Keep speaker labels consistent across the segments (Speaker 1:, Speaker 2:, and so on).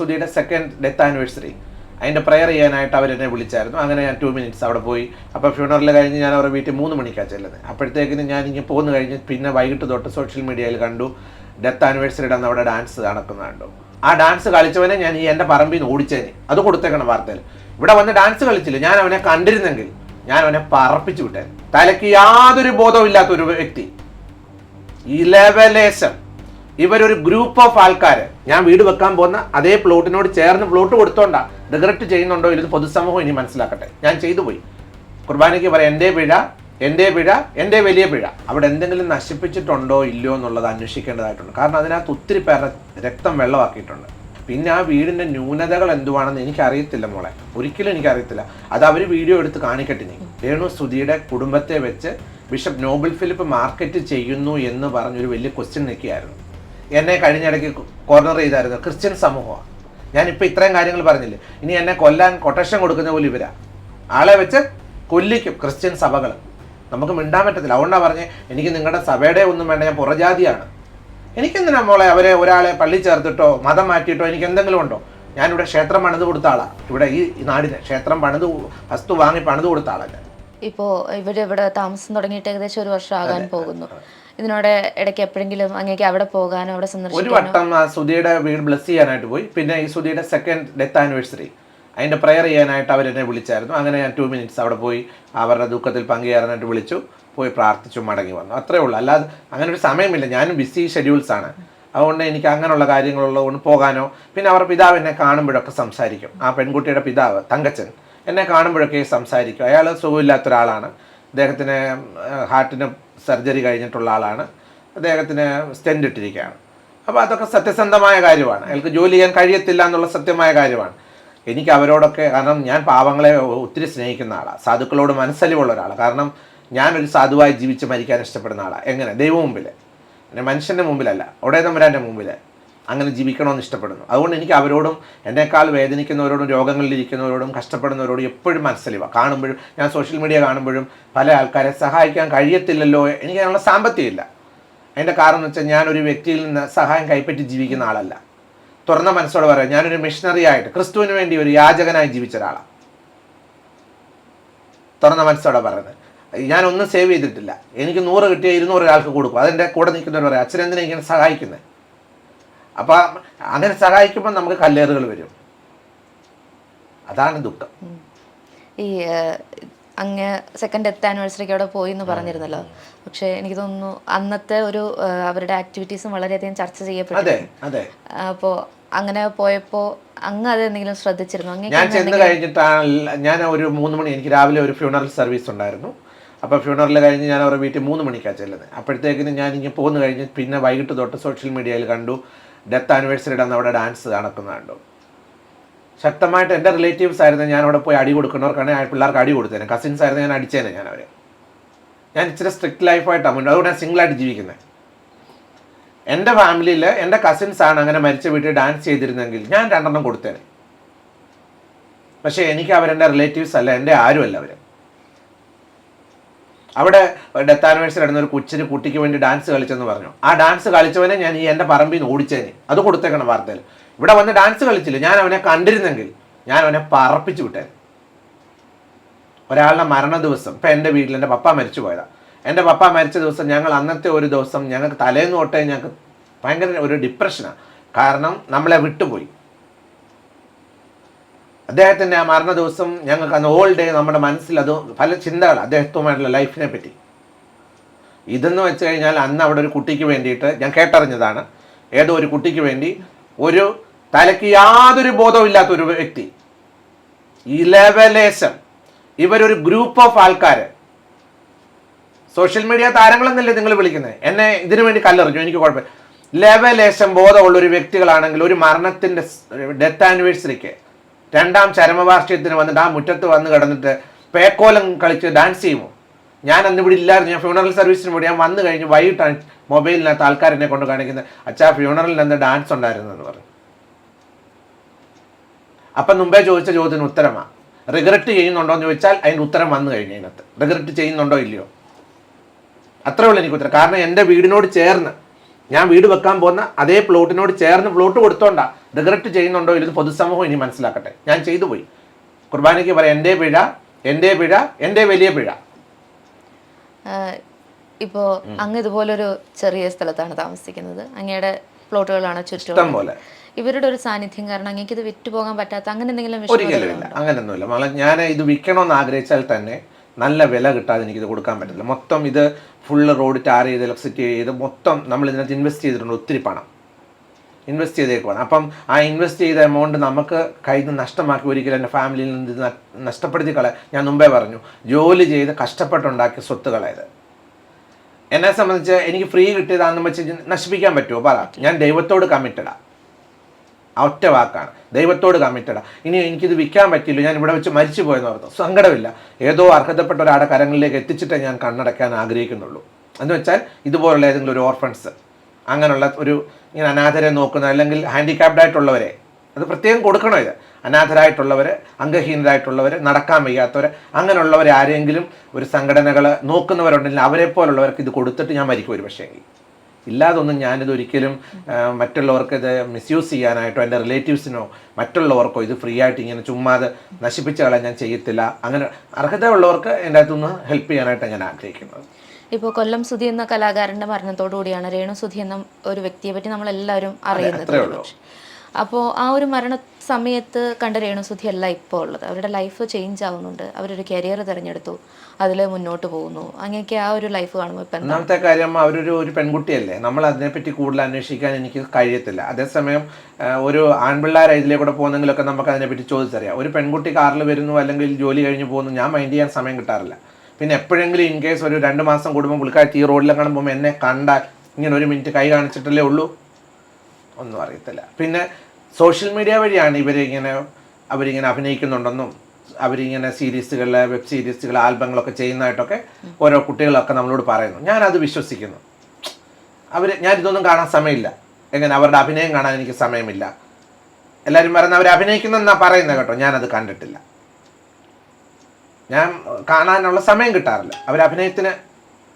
Speaker 1: സുധിയുടെ second death anniversary അതിന്റെ prayer ചെയ്യാനായിട്ട് അവരെന്നെ വിളിച്ചായിരുന്നു. അങ്ങനെ ഞാൻ ടു മിനിറ്റ്സ് അവിടെ പോയി. അപ്പോൾ ഫ്യൂണറൽ കഴിഞ്ഞ് ഞാൻ അവരുടെ വീട്ടിൽ മൂന്ന് മണിക്കാണ് ചെല്ലുന്നത്. അപ്പോഴത്തേക്കിന് ഞാൻ ഇങ്ങനെ പോകുന്നു കഴിഞ്ഞ് പിന്നെ വൈകിട്ട് തൊട്ട് സോഷ്യൽ മീഡിയയിൽ കണ്ടു. ഡെത്ത് ആനിവേഴ്സറിയുടെ അന്ന് അവിടെ ഡാൻസ് നടക്കുന്നുണ്ട്. ആ ഡാൻസ് കളിച്ചവനെ ഞാൻ ഈ എന്റെ പറമ്പിൽ നിന്ന് ഓടിച്ചേനെ. അത് കൊടുത്തേക്കണം വാർത്തയിൽ. ഇവിടെ വന്ന് ഡാൻസ് കളിച്ചില്ല. ഞാൻ അവനെ കണ്ടിരുന്നെങ്കിൽ ഞാൻ അവനെ പറപ്പിച്ചു വിട്ടേ തലയ്ക്ക് യാതൊരു ബോധവും ഇല്ലാത്ത ഒരു വ്യക്തി. ഇലവലേശം. ഇവരൊരു ഗ്രൂപ്പ് ഓഫ് ആൾക്കാർ ഞാൻ വീട് വെക്കാൻ പോകുന്ന അതേ പ്ലോട്ടിനോട് ചേർന്ന് പ്ലോട്ട് കൊടുത്തോണ്ടാ റിഗ്രറ്റ് ചെയ്യുന്നുണ്ടോ ഇല്ലെന്ന് പൊതുസമൂഹം ഇനി മനസ്സിലാക്കട്ടെ. ഞാൻ ചെയ്തു പോയി. കുർബാനയ്ക്ക് പറയാം എന്റെ പിഴ? എന്റെ പിഴ? എന്റെ വലിയ പിഴ? അവിടെ എന്തെങ്കിലും നശിപ്പിച്ചിട്ടുണ്ടോ ഇല്ലയോ എന്നുള്ളത് അന്വേഷിക്കേണ്ടതായിട്ടുണ്ട്. കാരണം അതിനകത്ത് ഒത്തിരി പേരുടെ രക്തം വെള്ളമാക്കിയിട്ടുണ്ട്. പിന്നെ ആ വീടിന്റെ ന്യൂനതകൾ എന്തുവാണെന്ന് എനിക്കറിയത്തില്ല മോളെ. ഒരിക്കലും എനിക്കറിയത്തില്ല. അത് അവർ വീഡിയോ എടുത്ത് കാണിക്കട്ടെ നീ രേണു സുധിയുടെ കുടുംബത്തെ വെച്ച് ബിഷപ്പ് നോബൽ ഫിലിപ്പ് മാർക്കറ്റ് ചെയ്യുന്നു എന്ന് പറഞ്ഞൊരു വലിയ ക്വസ്റ്റ്യൻ നിൽക്കുകയായിരുന്നു എന്നെ കഴിഞ്ഞിടയ്ക്ക് കോർണർ ചെയ്തായിരുന്നു. ക്രിസ്ത്യൻ സമൂഹമാണ്. ഞാനിപ്പോൾ ഇത്രയും കാര്യങ്ങൾ പറഞ്ഞില്ലേ? ഇനി എന്നെ കൊല്ലാൻ കൊട്ടേഷൻ കൊടുക്കുന്ന പോലും ഇവരാ. ആളെ വെച്ച് കൊല്ലിക്കും ക്രിസ്ത്യൻ സഭകൾ നമുക്ക് മിണ്ടാൻ പറ്റത്തില്ല. അതുകൊണ്ടാണ് പറഞ്ഞ് എനിക്ക് നിങ്ങളുടെ സഭയുടെ ഒന്നും വേണ്ട. ഞാൻ പുറജാതിയാണ്. എനിക്കെന്തിനാ മോളെ അവരെ ഒരാളെ പള്ളി ചേർത്തിട്ടോ മതം മാറ്റിയിട്ടോ എനിക്ക് എന്തെങ്കിലും ഉണ്ടോ? ഞാനിവിടെ ക്ഷേത്രം പണിത് കൊടുത്ത ആളാണ് ഇവിടെ ഈ നാടിന് ക്ഷേത്രം പണിത് വസ്തു വാങ്ങി പണിത് കൊടുത്ത ആളാണ്
Speaker 2: ഇപ്പോൾ ഇവിടെ താമസം തുടങ്ങിയിട്ട് ഏകദേശം ഒരു വർഷം ആകാൻ പോകുന്നു. ഇതിനോട് ഇടയ്ക്ക് എപ്പോഴെങ്കിലും അങ്ങേക്ക് അവിടെ പോകാനോ അവിടെ
Speaker 1: ഒരു
Speaker 2: സന്ദർശിക്കാനോ?
Speaker 1: വട്ടം ആ സുധിയുടെ വീട് ബ്ലസ് ചെയ്യാനായിട്ട് പോയി. പിന്നെ ഈ സുധിയുടെ സെക്കൻഡ് ഡെത്ത് ആനിവേഴ്സറി അതിന്റെ പ്രെയർ ചെയ്യാനായിട്ട് അവർ എന്നെ വിളിച്ചായിരുന്നു. അങ്ങനെ ഞാൻ ടു മിനിറ്റ്സ് അവിടെ പോയി അവരുടെ ദുഃഖത്തിൽ പങ്കുചേരാനായിട്ട് വിളിച്ചു. പോയി പ്രാർത്ഥിച്ചു മടങ്ങി വന്നു. അത്രേ ഉള്ളൂ. അല്ലാതെ അങ്ങനെ ഒരു സമയമില്ല. ഞാനും ബിസി ഷെഡ്യൂൾസ് ആണ്. അതുകൊണ്ട് എനിക്ക് അങ്ങനെയുള്ള കാര്യങ്ങളുള്ളതുകൊണ്ട് പോകാനോ പിന്നെ അവർ പിതാവ് എന്നെ കാണുമ്പോഴൊക്കെ സംസാരിക്കും. ആ പെൺകുട്ടിയുടെ പിതാവ് തങ്കച്ചൻ എന്നെ കാണുമ്പോഴൊക്കെ സംസാരിക്കും. അയാൾ സുഖമില്ലാത്ത ഒരാളാണ്. അദ്ദേഹത്തിന് ഹാർട്ടിന് സർജറി കഴിഞ്ഞിട്ടുള്ള ആളാണ്. അദ്ദേഹത്തിന് സ്റ്റെൻഡ് ഇട്ടിരിക്കുകയാണ്. അപ്പോൾ അതൊക്കെ സത്യസന്ധമായ കാര്യമാണ്. അയാൾക്ക് ജോലി ചെയ്യാൻ കഴിയത്തില്ല എന്നുള്ള സത്യമായ കാര്യമാണ്. എനിക്ക് അവരോടൊക്കെ കാരണം ഞാൻ പാവങ്ങളെ ഒത്തിരി സ്നേഹിക്കുന്ന ആളാണ് സാധുക്കളോട് മനസ്സലിവുള്ള ഒരാളാണ് കാരണം ഞാനൊരു സാധുവായി ജീവിച്ച് മരിക്കാൻ ഇഷ്ടപ്പെടുന്ന ആളാണ് എങ്ങനെ? ദൈവം മുമ്പിൽ മനുഷ്യന്റെ മുമ്പിലല്ല. ഉടയ തമ്പുരാന്റെ മുമ്പിൽ അങ്ങനെ ജീവിക്കണമെന്ന് ഇഷ്ടപ്പെടുന്നു. അതുകൊണ്ട് എനിക്ക് അവരോടും എന്നെക്കാൾ വേദനിക്കുന്നവരോടും രോഗങ്ങളിലിരിക്കുന്നവരോടും കഷ്ടപ്പെടുന്നവരോടും എപ്പോഴും മനസ്സിലിവ. കാണുമ്പോഴും ഞാൻ സോഷ്യൽ മീഡിയ കാണുമ്പോഴും പല ആൾക്കാരെ സഹായിക്കാൻ കഴിയത്തില്ലല്ലോ. എനിക്ക് അതിനുള്ള സാമ്പത്തികമില്ല. അതിന്റെ കാരണം എന്ന് വെച്ചാൽ ഞാനൊരു വ്യക്തിയിൽ നിന്ന് സഹായം കൈപ്പറ്റി ജീവിക്കുന്ന ആളല്ല. തുറന്ന മനസ്സോടെ പറയാം ഞാനൊരു മിഷണറി ആയിട്ട് ക്രിസ്തുവിന് വേണ്ടി ഒരു യാചകനായി ജീവിച്ച ഒരാളാണ് തുറന്ന മനസ്സോടെ പറയുന്നത്. ഞാനൊന്നും സേവ് ചെയ്തിട്ടില്ല. എനിക്ക് നൂറ് കിട്ടിയ ഇരുന്നൂറ് ഒരാൾക്ക് കൊടുക്കും. അതെന്റെ കൂടെ നിൽക്കുന്നവർ പറയാം അച്ഛനെന്തിനെ ഇങ്ങനെ സഹായിക്കുന്നത് അപ്പം അങ്ങനെ സഹായിക്കുമ്പോൾ നമുക്ക് കല്ലേറുകൾ വരും. അതാണ് ദുഃഖം.
Speaker 2: ഈ അങ്ങ് സെക്കൻഡ് ഡെത്ത് ആനിവേഴ്സറിക്ക് അവിടെ പോയി എന്ന് പറഞ്ഞിരുന്നല്ലോ. പക്ഷെ എനിക്ക് തോന്നുന്നു അന്നത്തെ ഒരു അവരുടെ ആക്ടിവിറ്റീസും വളരെയധികം ചർച്ച ചെയ്യപ്പെട്ടു അപ്പോൾ അങ്ങനെ പോയപ്പോൾ അങ്ങ് അത് എന്തെങ്കിലും ശ്രദ്ധിച്ചിരുന്നു?
Speaker 1: ഞാൻ ചെന്ന് കഴിഞ്ഞിട്ടാണ് ഞാൻ ഒരു മൂന്ന് മണി എനിക്ക് രാവിലെ ഒരു ഫ്യൂണറൽ സർവീസ് ഉണ്ടായിരുന്നു. അപ്പോൾ ഫ്യൂണറൽ കഴിഞ്ഞ് ഞാൻ അവരുടെ വീട്ടിൽ മൂന്ന് മണിക്കാണ് ചെല്ലുന്നത്. അപ്പോഴത്തേക്കിന് ഞാൻ ഇങ്ങനെ പോന്നു കഴിഞ്ഞ് പിന്നെ വൈകിട്ട് തൊട്ട് സോഷ്യൽ മീഡിയയിൽ കണ്ടു. ഡെത്ത് ആനിവേഴ്സറിയുടെ അന്ന് അവിടെ ഡാൻസ് നടക്കുന്നത് ശക്തമായിട്ട് എന്റെ റിലേറ്റീവ്സ് ആയിരുന്നു ഞാൻ അവിടെ പോയി അടി കൊടുക്കുന്നവർക്കാണ് ആ പിള്ളേർക്ക് അടി കൊടുത്തേനെ കസിൻസ് ആയിരുന്നു ഞാൻ അടിച്ചേനെ ഞാൻ അവരെ ഞാൻ ഇച്ചിരി സ്ട്രിക്റ്റ് ലൈഫായിട്ടാണ് മുന്നേ അതുകൊണ്ട് ഞാൻ സിംഗിളായിട്ട് ജീവിക്കുന്നത് എന്റെ ഫാമിലിയിൽ എന്റെ കസിൻസ് ആണ് അങ്ങനെ മരിച്ച വീട്ടിൽ ഡാൻസ് ചെയ്തിരുന്നെങ്കിൽ ഞാൻ രണ്ടെണ്ണം കൊടുത്തേനെ. പക്ഷേ എനിക്ക് അവരെന്റെ റിലേറ്റീവ്സ് അല്ല എന്റെ ആരുമല്ല അവർ അവിടെ ഡെത്ത് ആനിവേഴ്സറി നടന്ന ഒരു കൊച്ചിന് കുട്ടിക്ക് വേണ്ടി ഡാൻസ് കളിച്ചെന്ന് പറഞ്ഞു. ആ ഡാൻസ് കളിച്ചവനെ ഞാൻ ഈ എന്റെ പറമ്പിൽ നിന്ന് ഓടിച്ചേനെ. അത് കൊടുത്തേക്കണം വാർത്തയിൽ. ഇവിടെ വന്ന് ഡാൻസ് കളിച്ചില്ല. ഞാൻ അവനെ കണ്ടിരുന്നെങ്കിൽ ഞാൻ അവനെ പറപ്പിച്ചു വിട്ടേന്. ഒരാളുടെ മരണ ദിവസം ഇപ്പം എന്റെ വീട്ടിൽ എന്റെ പപ്പ മരിച്ചു പോയതാണ് എന്റെ പപ്പ മരിച്ച ദിവസം ഞങ്ങൾ അന്നത്തെ ഒരു ദിവസം ഞങ്ങൾക്ക് തലേന്ന് തൊട്ടേ ഞങ്ങൾക്ക് ഭയങ്കര ഒരു ഡിപ്രഷനാണ് കാരണം നമ്മളെ വിട്ടുപോയി. അദ്ദേഹത്തിന്റെ ആ മരണ ദിവസം ഞങ്ങൾക്ക് അന്ന് ഓൾ ഡേ നമ്മുടെ മനസ്സിൽ അത് പല ചിന്തകൾ അദ്ദേഹത്തുമായിട്ടുള്ള ലൈഫിനെ പറ്റി. ഇതെന്ന് വെച്ച് കഴിഞ്ഞാൽ അന്ന് അവിടെ ഒരു കുട്ടിക്ക് വേണ്ടിയിട്ട് ഞാൻ കേട്ടറിഞ്ഞതാണ്. ഏതോ ഒരു കുട്ടിക്ക് വേണ്ടി ഒരു തലയ്ക്ക് യാതൊരു ബോധവും ഒരു വ്യക്തി. ഇലവലേശം ഇവരൊരു ഗ്രൂപ്പ് ഓഫ് ആൾക്കാർ സോഷ്യൽ മീഡിയ താരങ്ങളെന്നല്ലേ നിങ്ങൾ വിളിക്കുന്നത്? എന്നെ ഇതിനു വേണ്ടി കല്ലെറിഞ്ഞു എനിക്ക് കുഴപ്പമില്ല. ലെവലേശം ബോധമുള്ള ഒരു വ്യക്തികളാണെങ്കിൽ ഒരു മരണത്തിന്റെ ഡെത്ത് ആനിവേഴ്സറിക്ക് രണ്ടാം ചരമവാർഷികത്തിന് വന്നിട്ട് ആ മുറ്റത്ത് വന്ന് കിടന്നിട്ട് പേക്കോലം കളിച്ച് ഡാൻസ് ചെയ്യുമോ? ഞാൻ അന്ന് ഇവിടെ ഇല്ലായിരുന്നു. ഞാൻ ഫ്യൂണറൽ സർവീസിന് വേണ്ടി ഞാൻ വന്നു കഴിഞ്ഞ് വൈകിട്ടാണ് മൊബൈലിനകത്ത് ആൾക്കാരെന്നെ കൊണ്ട് കാണിക്കുന്നത്. അച്ഛാ ഫ്യൂണറലിൽ അന്ന് ഡാൻസ് ഉണ്ടായിരുന്നു എന്ന് പറഞ്ഞു. അപ്പം മുമ്പേ ചോദിച്ച ചോദ്യത്തിന് ഉത്തരമാണ് റിഗ്രറ്റ് ചെയ്യുന്നുണ്ടോ എന്ന് ചോദിച്ചാൽ അതിന്റെ ഉത്തരം വന്നു കഴിഞ്ഞു അതിനകത്ത്. റിഗ്രറ്റ് ചെയ്യുന്നുണ്ടോ ഇല്ലയോ? അത്രേ ഉള്ളൂ എനിക്ക് ഉത്തരം. കാരണം എന്റെ വീടിനോട് ചേർന്ന് ഞാൻ വീട് വെക്കാൻ പോകുന്ന അതേ പ്ലോട്ടിനോട് ചേർന്ന് പ്ലോട്ട് കൊടുത്തോണ്ട റിഗ്രറ്റ് ചെയ്യുന്നുണ്ടോ ഇത് പൊതുസമൂഹം ഇനി മനസ്സിലാക്കട്ടെ. ഞാൻ ചെയ്തു പോയി. കുർബാനയ്ക്ക് പറയാം എന്റെ പിഴ എന്റെ പിഴ എന്റെ വലിയ പിഴ.
Speaker 2: ഇപ്പോ അങ്ങ് ഇതുപോലൊരു ചെറിയ സ്ഥലത്താണ് താമസിക്കുന്നത്. അങ്ങയുടെ പ്ലോട്ടുകളാണ് ചുറ്റും
Speaker 1: പോലെ.
Speaker 2: ഇവരുടെ ഒരു സാന്നിധ്യം കാരണം അങ്ങേക്ക് ഇത് വിറ്റുപോകാൻ പറ്റാത്ത അങ്ങനെ എന്തെങ്കിലും വിഷമം
Speaker 1: ഒരിക്കലും ഇല്ല. അങ്ങനെയൊന്നുമില്ല ഞാൻ ഇത് വിൽക്കണമെന്ന് ആഗ്രഹിച്ചാൽ തന്നെ നല്ല വില കിട്ടാതെ എനിക്കിത് കൊടുക്കാൻ പറ്റില്ല മൊത്തം ഇത് ഫുള്ള് റോഡ് ടാർ ചെയ്ത് ഇലക്ട്രിസിറ്റി ചെയ്ത് മൊത്തം നമ്മൾ ഇതിനകത്ത് ഇൻവെസ്റ്റ് ചെയ്തിട്ടുണ്ട് ഒത്തിരി പണം. ഇൻവെസ്റ്റ് ചെയ്തേക്കുവാണ്. അപ്പം ആ ഇൻവെസ്റ്റ് ചെയ്ത എമൗണ്ട് നമുക്ക് കയ്യിൽ നിന്ന് നഷ്ടമാക്കി ഒരിക്കലും എന്റെ ഫാമിലിയിൽ നിന്ന് ഇത് നഷ്ടപ്പെടുത്തി കളയാൻ ഞാൻ മുമ്പേ പറഞ്ഞു ജോലി ചെയ്ത് കഷ്ടപ്പെട്ടുണ്ടാക്കിയ സ്വത്തുകളായത് എന്നെ സംബന്ധിച്ച് എനിക്ക് ഫ്രീ കിട്ടിയതാണെന്ന് വെച്ച് നശിപ്പിക്കാൻ പറ്റുമോ? പറ. ഞാൻ ദൈവത്തോട് കമ്മിറ്റഡാണ് ഒറ്റ വാക്കാണ്. ദൈവത്തോട് കമ്മിറ്റഡ ഇനി എനിക്കിത് വിൽക്കാൻ പറ്റില്ല ഞാൻ ഇവിടെ വെച്ച് മരിച്ചു പോയെന്ന് ഓർത്തു. സങ്കടമില്ല. ഏതോ അർഹതപ്പെട്ട ഒരാളുടെ കരങ്ങളിലേക്ക് എത്തിച്ചിട്ടേ ഞാൻ കണ്ണടയ്ക്കാൻ ആഗ്രഹിക്കുന്നുള്ളൂ. എന്ന് വെച്ചാൽ ഇതുപോലുള്ള ഏതെങ്കിലും ഒരു ഓർഫൻസ് അങ്ങനെയുള്ള ഒരു ഇങ്ങനെ അനാഥരെ നോക്കുന്ന അല്ലെങ്കിൽ ഹാൻഡിക്യാപ്ഡ് ആയിട്ടുള്ളവരെ അത് പ്രത്യേകം കൊടുക്കണോ ഇത്? അനാഥരായിട്ടുള്ളവർ അംഗഹീനരായിട്ടുള്ളവർ നടക്കാൻ വയ്യാത്തവർ അങ്ങനെയുള്ളവരെ ആരെങ്കിലും ഒരു സംഘടനകൾ നോക്കുന്നവരുണ്ടെങ്കിൽ അവരെ പോലുള്ളവർക്ക് ഇത് കൊടുത്തിട്ട് ഞാൻ മരിക്കും ഒരു പക്ഷേ ഇല്ലാതൊന്നും ഞാനിത് ഒരിക്കലും മറ്റുള്ളവർക്ക് ഇത് മിസ്യൂസ് ചെയ്യാനായിട്ടോ എന്റെ റിലേറ്റീവ്സിനോ മറ്റുള്ളവർക്കോ ഇത് ഫ്രീ ആയിട്ട് ഇങ്ങനെ ചുമ്മാതെ നശിപ്പിച്ച് കളയാൻ ഞാൻ ചെയ്യത്തില്ല. അങ്ങനെ അർഹതയുള്ളവർക്ക് എന്റെ അകത്തുനിന്ന് ഹെൽപ്പ് ചെയ്യാനായിട്ടാണ് ഞാൻ ആഗ്രഹിക്കുന്നത്.
Speaker 2: ഇപ്പോൾ കൊല്ലം സുധി എന്ന കലാകാരന്റെ മരണത്തോടു കൂടിയാണ് രേണു സുധി എന്ന ഒരു വ്യക്തിയെ പറ്റി നമ്മൾ എല്ലാവരും അറിയുന്നത്.
Speaker 1: അത്രേ ഉള്ളൂ.
Speaker 2: അപ്പോൾ ആ ഒരു മരണ സമയത്ത് കണ്ട രേണു സുധി അല്ല ഇപ്പോൾ ഉള്ളത്. അവരുടെ ലൈഫ് ചേഞ്ച് ആവുന്നുണ്ട്. അവരൊരു കരിയർ തിരഞ്ഞെടുത്തു. അതിൽ മുന്നോട്ട് പോകുന്നു. അങ്ങനെയൊക്കെ ആ ഒരു ലൈഫ് കാണുമ്പോൾ ഇപ്പം
Speaker 1: ഒന്നാമത്തെ കാര്യം അവരൊരു ഒരു പെൺകുട്ടിയല്ലേ. നമ്മൾ അതിനെപ്പറ്റി കൂടുതൽ അന്വേഷിക്കാൻ എനിക്ക് കഴിയത്തില്ല. അതേസമയം ഒരു ആൺപിള്ളേരെ ഇതിലേക്കൂടെ പോകുന്നെങ്കിലൊക്കെ നമുക്ക് അതിനെപ്പറ്റി ചോദിച്ചറിയാം. ഒരു പെൺകുട്ടി കാറിൽ വരുന്നു അല്ലെങ്കിൽ ജോലി കഴിഞ്ഞ് പോകുന്നു ഞാൻ മൈൻഡ് ചെയ്യാൻ സമയം കിട്ടാറില്ല. പിന്നെ എപ്പോഴെങ്കിലും ഇൻ കേസ് ഒരു രണ്ട് മാസം കൂടുമ്പോൾ പുള്ളിക്കാരി ഈ റോഡിലെ കാണുമ്പോൾ എന്നെ കണ്ടാൽ ഇങ്ങനെ ഒരു മിനിറ്റ് കൈ കാണിച്ചിട്ടല്ലേ ഉള്ളൂ. ഒന്നും അറിയത്തില്ല. പിന്നെ സോഷ്യൽ മീഡിയ വഴിയാണ് ഇവരിങ്ങനെ അവരിങ്ങനെ അഭിനയിക്കുന്നുണ്ടെന്നും അവരിങ്ങനെ സീരീസുകൾ വെബ് സീരീസുകൾ ആൽബങ്ങളൊക്കെ ചെയ്യുന്നതായിട്ടൊക്കെ ഓരോ കുട്ടികളൊക്കെ നമ്മളോട് പറയുന്നു. ഞാനത് വിശ്വസിക്കുന്നു. അവർ ഞാൻ ഇതൊന്നും കാണാൻ സമയമില്ല. എങ്ങനെ? അവരുടെ അഭിനയം കാണാൻ എനിക്ക് സമയമില്ല. എല്ലാവരും പറയുന്ന അവർ അഭിനയിക്കുന്നെന്നാ പറയുന്നത് കേട്ടോ. ഞാനത് കണ്ടിട്ടില്ല. ഞാൻ കാണാനുള്ള സമയം കിട്ടാറില്ല. അവർ അഭിനയത്തിന്